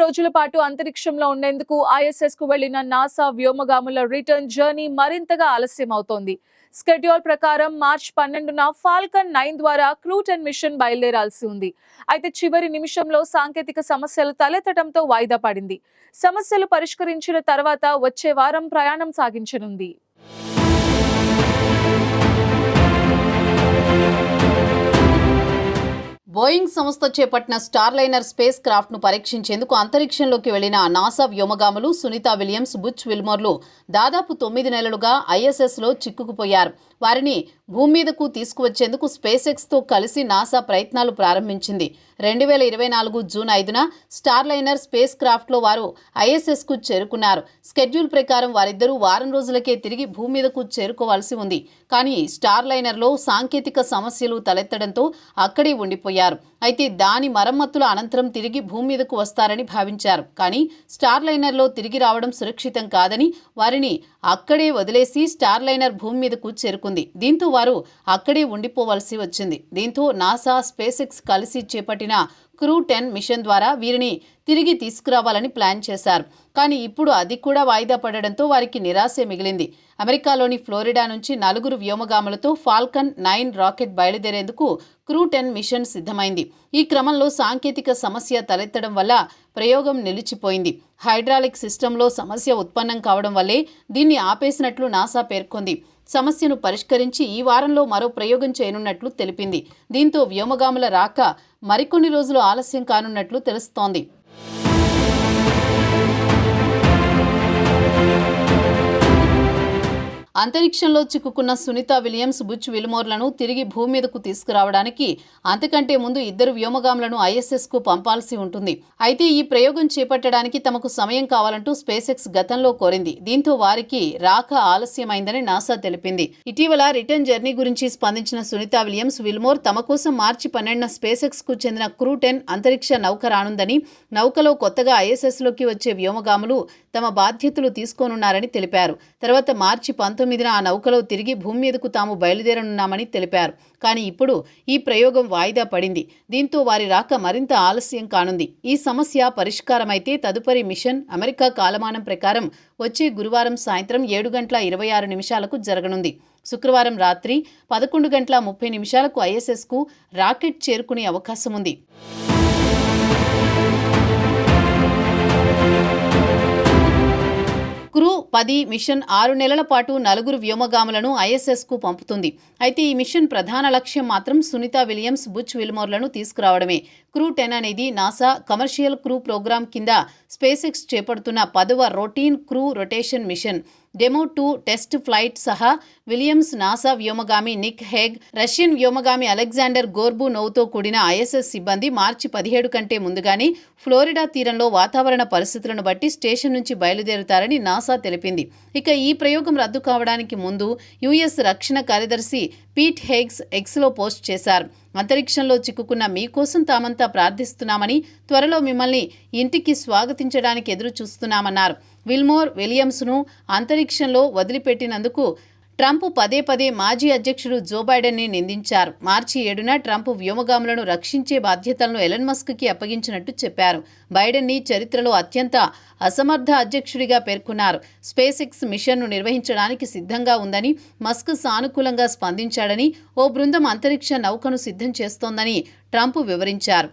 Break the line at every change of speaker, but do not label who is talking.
రోజుల పాటు అంతరిక్షంలో ఉండేందుకు ఐఎస్ఎస్కు వెళ్ళిన నాసా వ్యోమగాముల రిటర్న్ జర్నీ మరింతగా ఆలస్యం అవుతోంది స్కెడ్యూల్ ప్రకారం మార్చ్ పన్నెండున ఫాల్కన్ నైన్ ద్వారా క్రూ మిషన్ బయలుదేరాల్సి ఉంది. అయితే చివరి నిమిషంలో సాంకేతిక సమస్యలు తలెత్తడంతో వాయిదా పడింది. సమస్యలు పరిష్కరించిన తర్వాత వచ్చే వారం ప్రయాణం సాగించనుంది.
బోయింగ్ సంస్థ చేపట్టిన స్టార్లైనర్ స్పేస్ క్రాఫ్ట్ను పరీక్షించేందుకు అంతరిక్షంలోకి వెళ్ళిన నాసా వ్యోమగాములు సునీత విలియమ్స్ బుచ్ విల్మోర్లు దాదాపు తొమ్మిది నెలలుగా ఐఎస్ఎస్లో చిక్కుకుపోయారు. వారిని భూమి మీదకు తీసుకువచ్చేందుకు స్పేస్ ఎక్స్తో కలిసి నాసా ప్రయత్నాలు ప్రారంభించింది. రెండు వేల ఇరవై నాలుగు జూన్ ఐదున స్టార్లైనర్ స్పేస్ క్రాఫ్ట్లో వారు ఐఎస్ఎస్కు చేరుకున్నారు. స్కెడ్యూల్ ప్రకారం వారిద్దరూ వారం రోజులకే తిరిగి భూమి మీదకు చేరుకోవాల్సి ఉంది. కానీ స్టార్లైనర్లో సాంకేతిక సమస్యలు తలెత్తడంతో అక్కడే ఉండిపోయారు. అయితే దాని మరమ్మతుల అనంతరం తిరిగి భూమి మీదకు వస్తారని భావించారు. కానీ స్టార్ లైనర్లో తిరిగి రావడం సురక్షితం కాదని వారిని అక్కడే వదిలేసి స్టార్ లైనర్ భూమి మీదకు చేరుకుంది. దీంతో వారు అక్కడే ఉండిపోవలసి వచ్చింది. దీంతో నాసా స్పేసెక్స్ కలిసి చేపట్టిన క్రూ టెన్ మిషన్ ద్వారా వీరిని తిరిగి తీసుకురావాలని ప్లాన్ చేశారు. కానీ ఇప్పుడు అది కూడా వాయిదా పడడంతో వారికి నిరాశ మిగిలింది. అమెరికాలోని ఫ్లోరిడా నుంచి నలుగురు వ్యోమగాములతో ఫాల్కన్ నైన్ రాకెట్ బయలుదేరేందుకు క్రూ టెన్ మిషన్ సిద్ధమైంది. ఈ క్రమంలో సాంకేతిక సమస్య తలెత్తడం వల్ల ప్రయోగం నిలిచిపోయింది. హైడ్రాలిక్ సిస్టంలో సమస్య ఉత్పన్నం కావడం వల్లే దీన్ని ఆపేసినట్లు నాసా పేర్కొంది. సమస్యను పరిష్కరించి ఈ వారంలో మరో ప్రయోగం చేయనున్నట్లు తెలిపింది. దీంతో వ్యోమగాముల రాక మరికొన్ని రోజులు ఆలస్యం కానున్నట్లు తెలుస్తోంది. అంతరిక్షంలో చిక్కుకున్న సునీత విలియమ్స్ బుచ్ విల్మోర్లను తిరిగి భూమి మీదకు తీసుకురావడానికి అంతకంటే ముందు ఇద్దరు వ్యోమగాములను ఐఎస్ఎస్కు పంపాల్సి ఉంటుంది. అయితే ఈ ప్రయోగం చేపట్టడానికి తమకు సమయం కావాలంటూ స్పేస్ ఎక్స్ గతంలో కోరింది. దీంతో వారికి రాక ఆలస్యమైందని నాసా తెలిపింది. ఇటీవల రిటర్న్ జర్నీ గురించి స్పందించిన సునీత విలియమ్స్ విల్మోర్ తమ కోసం మార్చి పన్నెండున స్పేస్ ఎక్స్కు చెందిన క్రూ టెన్ అంతరిక్ష నౌక రానుందని నౌకలో కొత్తగా ఐఎస్ఎస్లోకి వచ్చే వ్యోమగాములు తమ బాధ్యతలు తీసుకోనున్నారని తెలిపారు. తర్వాత మార్చి పంతొమ్మిదిన ఆ నౌకలో తిరిగి భూమి మీదకు తాము బయలుదేరనున్నామని తెలిపారు. కానీ ఇప్పుడు ఈ ప్రయోగం వాయిదా పడింది. దీంతో వారి రాక మరింత ఆలస్యం కానుంది. ఈ సమస్య పరిష్కారమైతే తదుపరి మిషన్ అమెరికా కాలమానం ప్రకారం వచ్చే గురువారం సాయంత్రం ఏడు గంటల ఇరవై ఆరు నిమిషాలకు జరగనుంది. శుక్రవారం రాత్రి పదకొండు గంటల ముప్పై నిమిషాలకు ఐఎస్ఎస్కు రాకెట్ చేరుకునే అవకాశం ఉంది పది మిషన్ ఆరు నెలల పాటు నలుగురు వ్యోమగాములను ఐఎస్ఎస్కు పంపుతుంది. అయితే ఈ మిషన్ ప్రధాన లక్ష్యం మాత్రం సునీత విలియమ్స్ బుచ్ విల్మోర్లను తీసుకురావడమే. క్రూ టెన్ అనేది నాసా కమర్షియల్ క్రూ ప్రోగ్రాం కింద స్పేసెక్స్ చేపడుతున్న పదవ routine crew rotation mission. Demo two test flight సహా విలియమ్స్ నాసా వ్యోమగామి నిక్ హెగ్ రష్యన్ వ్యోమగామి అలెగ్జాండర్ గోర్బునోవ్తో కూడిన ఐఎస్ఎస్ సిబ్బంది మార్చి పదిహేడు కంటే ముందుగానే ఫ్లోరిడా తీరంలో వాతావరణ పరిస్థితులను బట్టి స్టేషన్ నుంచి బయలుదేరుతారని నాసా తెలిపింది. ఇక ఈ ప్రయోగం రద్దు కావడానికి ముందు యుఎస్ రక్షణ కార్యదర్శి పీట్ హెగ్స్ ఎక్స్లో పోస్ట్ చేశారు. అంతరిక్షంలో చిక్కుకున్న మీకోసం తామంతా ప్రార్థిస్తున్నామని త్వరలో మిమ్మల్ని ఇంటికి స్వాగతించడానికి ఎదురు చూస్తున్నామన్నారు విల్మోర్ విలియమ్స్ను అంతరిక్షంలో వదిలిపెట్టినందుకు ట్రంప్ పదే పదే మాజీ అధ్యక్షుడు జో బైడెన్ని నిందించారు. మార్చి ఏడున ట్రంప్ వ్యోమగాములను రక్షించే బాధ్యతలను ఎలన్ మస్క్కి అప్పగించినట్టు చెప్పారు. బైడెన్ని చరిత్రలో అత్యంత అసమర్థ అధ్యక్షుడిగా పేర్కొన్నారు. స్పేస్ ఎక్స్ మిషన్ను నిర్వహించడానికి సిద్ధంగా ఉందని మస్క్ సానుకూలంగా స్పందించాడని ఓ బృందం అంతరిక్ష నౌకను సిద్ధం చేస్తోందని ట్రంప్ వివరించారు.